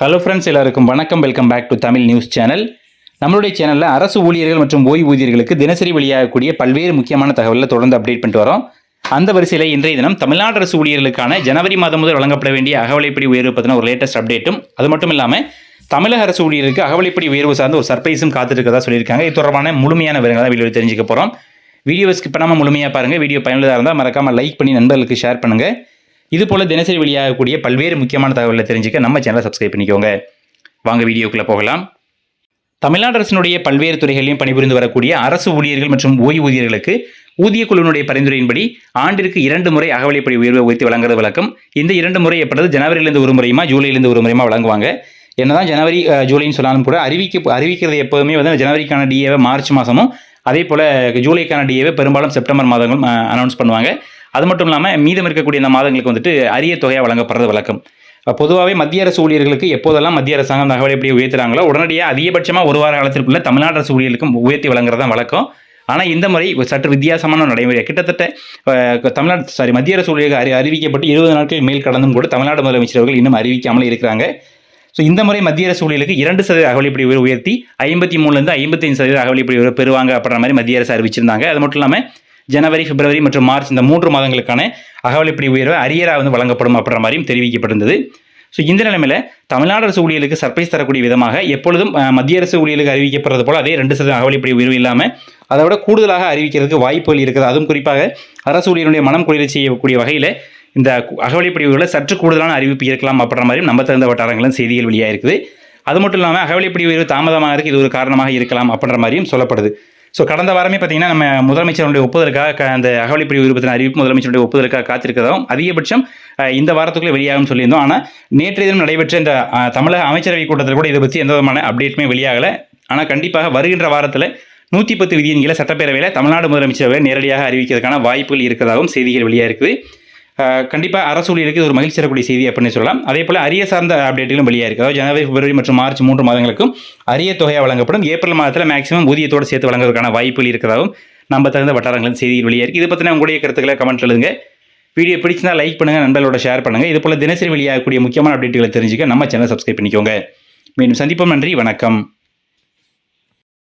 Hello friends எல்லாருக்கும் வணக்கம். Welcome back to Tamil news channel நம்மளுடைய சேனலில் அரசு ஊழியர்கள் மற்றும் ஓய்வூதியர்களுக்கு தினசரி வெளியாகக்கூடிய பல்வேறு முக்கியமான தகவல்களை தொடர்ந்து அப்டேட் பண்ணிட்டு வரோம். அந்த வரிசையில் இன்றைய தினம் தமிழ்நாடு அரசு ஊழியர்களுக்கான ஜனவரி மாதம் முதல் வழங்கப்பட வேண்டிய அகவலைப்படி உயர்வு பற்றின ஒரு லேட்டஸ்ட் அப்டேட்டும் அது மட்டும் இல்லாமல் தமிழக அரசு ஊழியர்களுக்கு அகவலைப்படி உயர்வு சார்ந்த ஒரு சர்ப்ரைஸும் காத்திருக்கிறதா சொல்லியிருக்காங்க. இது தொடர்பான முழுமையான விவரங்களை தான் வீடியோ தெரிஞ்சுக்க போகிறோம் வீடியோ ஸ்கிப் பண்ணாமல் முழுமையாக பாருங்கள் வீடியோ பயனுள்ளதாக இருந்தால் மறக்காமல் லைக் பண்ணி நண்பர்களுக்கு ஷேர் பண்ணுங்கள் இது போல தினசரி வெளியாகக்கூடிய பல்வேறு முக்கியமான தகவல்களை தெரிஞ்சுக்க நம்ம சேனலை சப்ஸ்கிரைப் பண்ணிக்கோங்க. வாங்க வீடியோக்குள்ளே போகலாம். தமிழ்நாடு அரசினுடைய பல்வேறு துறைகளிலும் பணிபுரிந்து வரக்கூடிய அரசு ஊழியர்கள் மற்றும் ஓய்வூதியர்களுக்கு ஊதிய குழுவினுடைய பரிந்துரையின்படி ஆண்டிற்கு இரண்டு முறை அகவலைப்படி உயர்வை உயர்த்தி வழங்குறது வழக்கம். இந்த இரண்டு முறை எப்பொழுது? ஜனவரியிலிருந்து ஒரு முறையுமா? ஜூலையிலிருந்து ஒரு முறையுமா வழங்குவாங்க. என்னதான் ஜனவரி ஜூலைன்னு சொன்னாலும் கூட அறிவிக்க அறிவிக்கிறது எப்போதுமே வந்து ஜனவரிக்கான டிஏவை மார்ச் மாதமும் அதே போல் ஜூலைக்கான டிஏவை பெரும்பாலும் செப்டம்பர் மாதங்களும் அனௌன்ஸ் பண்ணுவாங்க. அது மட்டும் இல்லாமல் மீதம் இருக்கக்கூடிய இந்த மாதங்களுக்கு வந்துட்டு அரிய தொகையாக வழங்கப்படுறது வழக்கம். பொதுவாகவே மத்திய அரசு ஊழியர்களுக்கு எப்போதெல்லாம் மத்திய அரசாங்கம் அந்த எப்படி உயர்த்துறாங்களோ உடனடியாக அதிகபட்சமாக ஒரு வார காலத்திற்குள்ள தமிழ்நாடு அரசு ஊழியர்களுக்கும் உயர்த்தி வழங்குறது தான் வழக்கம். ஆனால் இந்த முறை சற்று வித்தியாசமான நடைமுறை. கிட்டத்தட்ட தமிழ்நாடு சாரி மத்திய அரசு ஊழியர்கள் அறி அறிவிக்கப்பட்டு இருபது நாட்கள் மேல் கடந்தும் கூட தமிழ்நாடு முதலமைச்சர் அவர்கள் இன்னும் அறிவிக்காமல் இருக்கிறாங்க. ஸோ இந்த முறை மத்திய அரசு ஊழியர்களுக்கு இரண்டு சதவீத அகவலிப்படி உயர்த்தி ஐம்பத்தி மூணுலேருந்து ஐம்பத்தஞ்சு சதவீத அகவலிப்படி உயர் பெறுவாங்க அப்படின்ற மாதிரி மத்திய அரசு அறிவிச்சிருந்தாங்க. அது மட்டும் இல்லாமல் ஜனவரி பிப்ரவரி மற்றும் மார்ச் இந்த மூன்று மாதங்களுக்கான அகவலைப்படி உயர்வு அரியராக வந்து வழங்கப்படும் அப்படின்ற மாதிரியும் தெரிவிக்கப்பட்டிருந்தது. ஸோ இந்த நிலைமையில் தமிழ்நாடு அரசு ஊழியர்களுக்கு சர்ப்ரைஸ் தரக்கூடிய விதமாக எப்பொழுதும் மத்திய அரசு ஊழியர்களுக்கு அறிவிக்கப்படுறது போல் அதே ரெண்டு சதவீதம் அகவலைப்படி உயர்வு இல்லாமல் அதை விட கூடுதலாக அறிவிக்கிறதுக்கு வாய்ப்புகள் இருக்குது அதுவும் குறிப்பாக அரசு ஊழியருடைய மனம் குளிர செய்யக்கூடிய வகையில் இந்த அகவலைப்படி உயர்வில் சற்று கூடுதலான அறிவிப்பு இருக்கலாம் அப்படின்ற மாதிரியும் நம்ம தகுந்த வட்டாரங்களும் செய்திகள் வெளியாக இருக்குது அது மட்டும் இல்லாமல் அகவலைப்படி உயர்வு தாமதமாகிறதுக்கு இது ஒரு காரணமாக இருக்கலாம் அப்படின்ற மாதிரியும் சொல்லப்படுது. ஸோ கடந்த வாரமே பார்த்தீங்கன்னா நம்ம முதலமைச்சருடைய ஒப்புதலுக்காக அந்த அகவலிப்பிரிவு விருப்பத்தின் அறிவிப்பு முதலமைச்சருடைய ஒப்புதலுக்காக காத்திருக்கிறதும் அதிகபட்சம் இந்த வாரத்துக்குள்ளே வெளியாகும் சொல்லியிருந்தோம். ஆனால் நேற்றைய தினம் நடைபெற்ற இந்த தமிழக அமைச்சரவை கூட்டத்தில் கூட இதை பற்றி எந்த விதமான அப்டேட்டுமே வெளியாகலை. ஆனால் கண்டிப்பாக வருகின்ற வாரத்தில் நூற்றி பத்து விதியின் கீழே சட்டப்பேரவையில் தமிழ்நாடு முதலமைச்சரவை நேரடியாக அறிவிக்கிறதுக்கான வாய்ப்புகள் இருக்கிறதாகவும் செய்திகள் வெளியாக இருக்குது கண்டிப்பாக அரசு ஊழியருக்கு இது ஒரு மகிழ்ச்சி தரக்கூடிய செய்தி அப்படின்னு சொல்லலாம். அதே போல் அரிய சார்ந்த அப்டேட்டுகளும் வெளியாக இருக்குது அதாவது ஜனவரி பிப்ரவரி மற்றும் மார்ச் மூன்று மாதங்களுக்கும் அரிய தொகையாக வழங்கப்படும். ஏப்ரல் மாதத்தில் மேக்ஸிமம் ஊதியத்தோடு சேர்த்து வழங்குவதற்கான வாய்ப்புகள் இருக்கிறதாகவும் நம்ம தகுந்த வட்டாரங்களும் செய்திகள் வெளியாக இருக்குது இது பற்றின உங்களுடைய கருத்துக்களை கமெண்ட் எழுதுங்க. வீடியோ பிடிச்சிருந்தா லைக் பண்ணுங்கள் நண்பர்களோட ஷேர் பண்ணுங்கள் இது போல் தினசரி வெளியாகக்கூடிய முக்கியமான அப்டேட்டுகளை தெரிஞ்சுக்க நம்ம சேனல் சப்ஸ்கிரைப் பண்ணிக்கோங்க. மீண்டும் சந்திப்போம். நன்றி வணக்கம்.